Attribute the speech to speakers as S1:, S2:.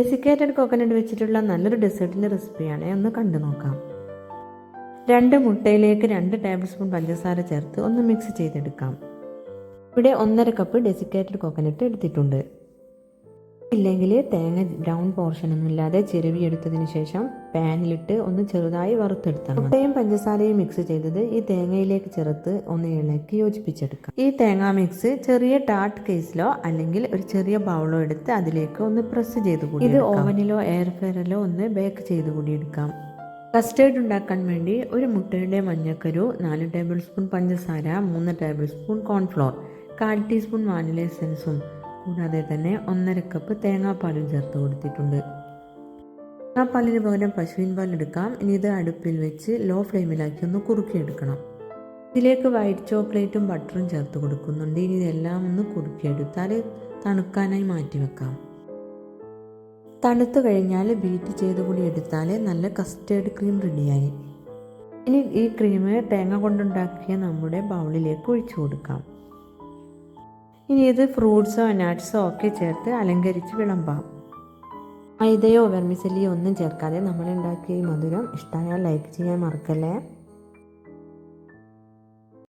S1: Desiccated coconut വെച്ചിട്ടുള്ള നല്ലൊരു ഡെസേർട്ടിന്റെ റെസിപ്പിയാണ് ഒന്ന് കണ്ടു നോക്കാം. രണ്ട് മുട്ടയിലേക്ക് രണ്ട് ടേബിൾ സ്പൂൺ പഞ്ചസാര ചേർത്ത് ഒന്ന് മിക്സ് ചെയ്തെടുക്കാം. ഇവിടെ ഒന്നര കപ്പ് ഡെസിക്കേറ്റഡ് കോക്കനട്ട് എടുത്തിട്ടുണ്ട്. ഇല്ലെങ്കിൽ തേങ്ങ ബ്രൗൺ പോർഷൻ ഒന്നും ഇല്ലാതെ ചിരവി എടുത്തതിന് ശേഷം പാനിലിട്ട് ഒന്ന് ചെറുതായി വറുത്തെടുത്തണം. മുട്ടയും പഞ്ചസാരയും മിക്സ് ചെയ്തത് ഈ തേങ്ങയിലേക്ക് ചേർത്ത് ഒന്ന് ഇളക്കി യോജിപ്പിച്ചെടുക്കാം. ഈ തേങ്ങാ മിക്സ് ചെറിയ ടാർട്ട് കേസിലോ അല്ലെങ്കിൽ ഒരു ചെറിയ ബൗളോ എടുത്ത് അതിലേക്ക് ഒന്ന് പ്രസ് ചെയ്ത് കൂടി ഇത് ഓവനിലോ എയർ ഫെയറിലോ ഒന്ന് ബേക്ക് ചെയ്ത് കൂടി എടുക്കാം. കസ്റ്റേർഡ് ഉണ്ടാക്കാൻ വേണ്ടി ഒരു മുട്ടയുടെ മഞ്ഞക്കരു നാല് ടേബിൾ സ്പൂൺ പഞ്ചസാര മൂന്ന് ടേബിൾ സ്പൂൺ കോൺഫ്ലോർ കാൽ ടീസ്പൂൺ വാനില എസൻസും കൂടാതെ തന്നെ ഒന്നര കപ്പ് തേങ്ങാപ്പാലും ചേർത്ത് കൊടുത്തിട്ടുണ്ട്. തേങ്ങാപ്പാലിന് പകരം പശുവിൻ പാൽ എടുക്കാം. ഇനി ഇത് അടുപ്പിൽ വെച്ച് ലോ ഫ്ലെയിമിലാക്കി ഒന്ന് കുറുക്കിയെടുക്കണം. ഇതിലേക്ക് വൈറ്റ് ചോക്ലേറ്റും ബട്ടറും ചേർത്ത് കൊടുക്കുന്നുണ്ട്. ഇനി ഇതെല്ലാം ഒന്ന് കുറുക്കിയെടുത്താൽ തണുക്കാനായി മാറ്റി വെക്കാം. തണുത്ത് കഴിഞ്ഞാൽ ബീറ്റ് ചെയ്ത് കൂടി എടുത്താൽ നല്ല കസ്റ്റേർഡ് ക്രീം റെഡിയായി ഇനി ഈ ക്രീം തേങ്ങ കൊണ്ടുണ്ടാക്കിയ നമ്മുടെ ബൗളിലേക്ക് ഒഴിച്ചു കൊടുക്കാം. ഇനി ഇത് ഫ്രൂട്ട്സോ നട്ട്സോ ഒക്കെ ചേർത്ത് അലങ്കരിച്ച് വിളമ്പാം. മൈദയോ വെർമിസലിയോ ഒന്നും ചേർക്കാതെ നമ്മളുണ്ടാക്കിയ മധുരം ഇഷ്ടമായാൽ ലൈക്ക് ചെയ്യാൻ മറക്കല്ലേ?